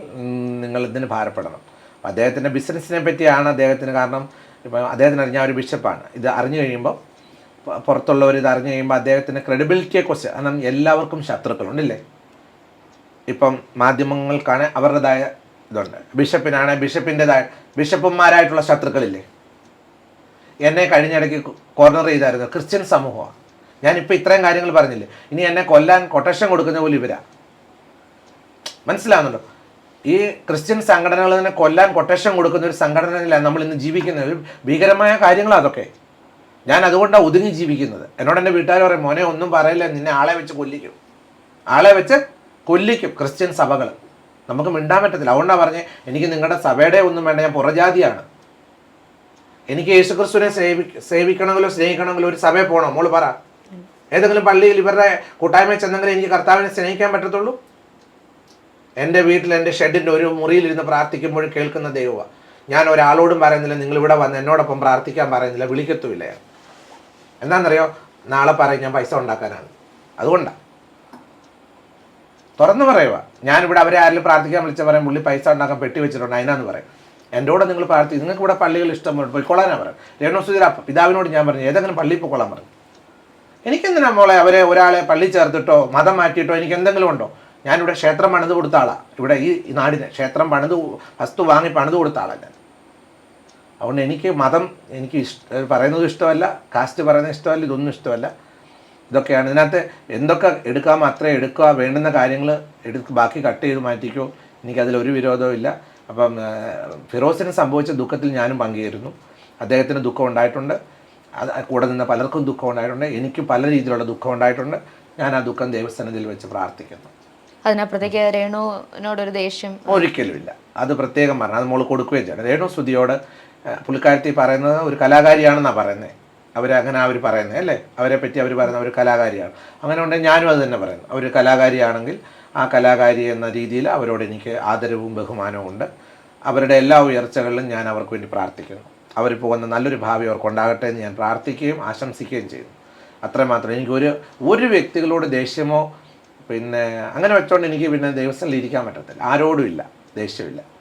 Speaker 1: നിങ്ങൾ ഇതിന് ഭാരപ്പെടണം. അദ്ദേഹത്തിന്റെ അദ്ദേഹത്തിന്റെ ബിസിനസ്സിനെ പറ്റിയാണ് അദ്ദേഹത്തിന് കാരണം. ഇപ്പം അദ്ദേഹത്തിന് അറിഞ്ഞ ഒരു ബിഷപ്പാണ് ഇത് അറിഞ്ഞു കഴിയുമ്പോൾ പുറത്തുള്ളവർ ഇത് അറിഞ്ഞു കഴിയുമ്പോൾ അദ്ദേഹത്തിന്റെ ക്രെഡിബിലിറ്റിയെക്കുറിച്ച് കാരണം എല്ലാവർക്കും ശത്രുക്കളുണ്ടല്ലേ? ഇപ്പം മാധ്യമങ്ങൾക്കാണ് അവരുടേതായ ഇതുണ്ട്. ബിഷപ്പിനാണ് ബിഷപ്പിന്റെതായ ബിഷപ്പുമാരായിട്ടുള്ള ശത്രുക്കളില്ലേ? എന്നെ കഴിഞ്ഞിടയ്ക്ക് കോർണർ ചെയ്തായിരുന്നു ക്രിസ്ത്യൻ സമൂഹമാണ് ഞാനിപ്പോൾ ഇത്രയും കാര്യങ്ങൾ പറഞ്ഞില്ലേ? ഇനി എന്നെ കൊല്ലാൻ കൊട്ടേഷൻ കൊടുക്കുന്ന പോലും ഇവരാ. മനസ്സിലാവുന്നുണ്ടോ? ഈ ക്രിസ്ത്യൻ സംഘടനകൾ തന്നെ കൊല്ലാൻ കൊട്ടേഷൻ കൊടുക്കുന്ന ഒരു സംഘടനയിലാണ് നമ്മൾ ഇന്ന് ജീവിക്കുന്നത്. ഭീകരമായ കാര്യങ്ങളാണ് അതൊക്കെ. ഞാൻ അതുകൊണ്ടാണ് ഒതുങ്ങി ജീവിക്കുന്നത്. എന്നോട് എന്റെ വീട്ടുകാർ പറയും മോനെ ഒന്നും പറയില്ല നിന്നെ ആളെ വെച്ച് കൊല്ലിക്കും. ആളെ വെച്ച് കൊല്ലിക്കും ക്രിസ്ത്യൻ സഭകൾ നമുക്ക് മിണ്ടാൻ പറ്റത്തില്ല. അതുകൊണ്ടാണ് പറഞ്ഞ് എനിക്ക് നിങ്ങളുടെ സഭയുടെ ഒന്നും വേണ്ട ഞാൻ പുറജാതിയാണ്. എനിക്ക് യേശുക്രിസ്തുവിനെ സേവി സേവിക്കണമെങ്കിലോ സ്നേഹിക്കണമെങ്കിലോ ഒരു സഭയിൽ പോകണം? മോൾ പറ. ഏതെങ്കിലും പള്ളിയിൽ ഇവരുടെ കൂട്ടായ്മ ചെന്നെങ്കിലും എനിക്ക് കർത്താവിനെ സ്നേഹിക്കാൻ പറ്റത്തുള്ളൂ? എന്റെ വീട്ടിൽ എന്റെ ഷെഡിന്റെ ഒരു മുറിയിലിരുന്ന് പ്രാർത്ഥിക്കുമ്പോൾ കേൾക്കുന്ന ദൈവമാണ് ഞാൻ ഒരാളോടും പറയുന്നില്ല നിങ്ങൾ ഇവിടെ വന്ന് എന്നോടൊപ്പം പ്രാർത്ഥിക്കാൻ പറയുന്നില്ല വിളിക്കത്തുമില്ല. എന്താണെന്നറിയോ? നാളെ പറയും ഞാൻ പൈസ ഉണ്ടാക്കാനാണ്. അതുകൊണ്ടാണ് തുറന്നു പറയുക. ഞാനിവിടെ അവരെ ആരെങ്കിലും പ്രാർത്ഥിക്കാൻ വിളിച്ച പറയും പുള്ളി പൈസ ഉണ്ടാക്കാൻ പെട്ടി വെച്ചിട്ടുണ്ട് അതിനാന്ന് പറയും. എന്റെ കൂടെ നിങ്ങൾ പ്രാർത്ഥിക്കും നിങ്ങൾക്ക് ഇവിടെ പള്ളികൾ ഇഷ്ടം പോലെ പറയാം. രേണു സുധീര പിതാവിനോട് ഞാൻ പറഞ്ഞു ഏതെങ്കിലും പള്ളിയിൽ പോയിക്കോളാൻ പറഞ്ഞു എനിക്കെന്തിനാ മോളെ അവരെ ഒരാളെ പള്ളി ചേർത്തിട്ടോ മതം മാറ്റിയിട്ടോ എനിക്ക് എന്തെങ്കിലും ഉണ്ടോ? ഞാനിവിടെ ക്ഷേത്രം പണിത് കൊടുത്ത ആളാണ് ഇവിടെ ഈ നാടിന് ക്ഷേത്രം പണിത് വസ്തു വാങ്ങി പണിത് കൊടുത്ത ആളാണ് ഞാൻ. അതുകൊണ്ട് എനിക്ക് മതം എനിക്ക് ഇഷ്ട പറയുന്നത് ഇഷ്ടമല്ല കാസ്റ്റ് പറയുന്നത് ഇഷ്ടമല്ല ഇതൊന്നും ഇഷ്ടമല്ല. ഇതൊക്കെയാണ്. ഇതിനകത്ത് എന്തൊക്കെ എടുക്കാം അത്രയും എടുക്കുക വേണ്ടുന്ന കാര്യങ്ങൾ എടുക്ക് ബാക്കി കട്ട് ചെയ്ത് മാറ്റിക്കോ. എനിക്കതിലൊരു വിരോധവും ഇല്ല. അപ്പം ഫിറോസിന് സംഭവിച്ച ദുഃഖത്തിൽ ഞാനും പങ്കുചേരുന്നു. അദ്ദേഹത്തിന് ദുഃഖം ഉണ്ടായിട്ടുണ്ട്. അത് കൂടെ നിന്ന് പലർക്കും ദുഃഖം ഉണ്ടായിട്ടുണ്ട്. എനിക്ക് പല രീതിയിലുള്ള ദുഃഖം ഉണ്ടായിട്ടുണ്ട്. ഞാൻ ആ ദുഃഖം ദൈവസ്ഥാനത്തിൽ വെച്ച് പ്രാർത്ഥിക്കുന്നു.
Speaker 2: അതിനപ്പുറത്തേക്ക് രേണുവിനോടൊരു ദേഷ്യം?
Speaker 1: ഒരിക്കലും ഇല്ല. അത് പ്രത്യേകം പറഞ്ഞു അത് മോൾ കൊടുക്കുകയും ചെയ്യണം. രേണു സ്തുതിയോട് പുള്ളിക്കാരത്തി പറയുന്നത് ഒരു കലാകാരിയാണെന്നാണ് പറയുന്നത് അവർ അങ്ങനെ അവർ പറയുന്നത് അല്ലേ? അവരെ പറ്റി അവർ പറയുന്ന ഒരു കലാകാരിയാണ്. അങ്ങനെ ഉണ്ടെങ്കിൽ ഞാനും അത് തന്നെ പറയുന്നു. അവർ കലാകാരിയാണെങ്കിൽ ആ കലാകാരി എന്ന രീതിയിൽ അവരോട് എനിക്ക് ആദരവും ബഹുമാനവും ഉണ്ട്. അവരുടെ എല്ലാ ഉയർച്ചകളിലും ഞാൻ അവർക്ക് വേണ്ടി പ്രാർത്ഥിക്കുന്നു. അവർ പോകുന്ന നല്ലൊരു ഭാവി അവർക്കുണ്ടാകട്ടെ എന്ന് ഞാൻ പ്രാർത്ഥിക്കുകയും ആശംസിക്കുകയും ചെയ്യുന്നു. അത്രമാത്രം. എനിക്കൊരു ഒരു വ്യക്തികളോട് ദേഷ്യമോ പിന്നെ അങ്ങനെ വെച്ചോണ്ട് എനിക്ക് പിന്നെ ദിവസത്തിൽ ഇരിക്കാൻ പറ്റത്തില്ല. ആരോടും ഇല്ല. ദേഷ്യമില്ല.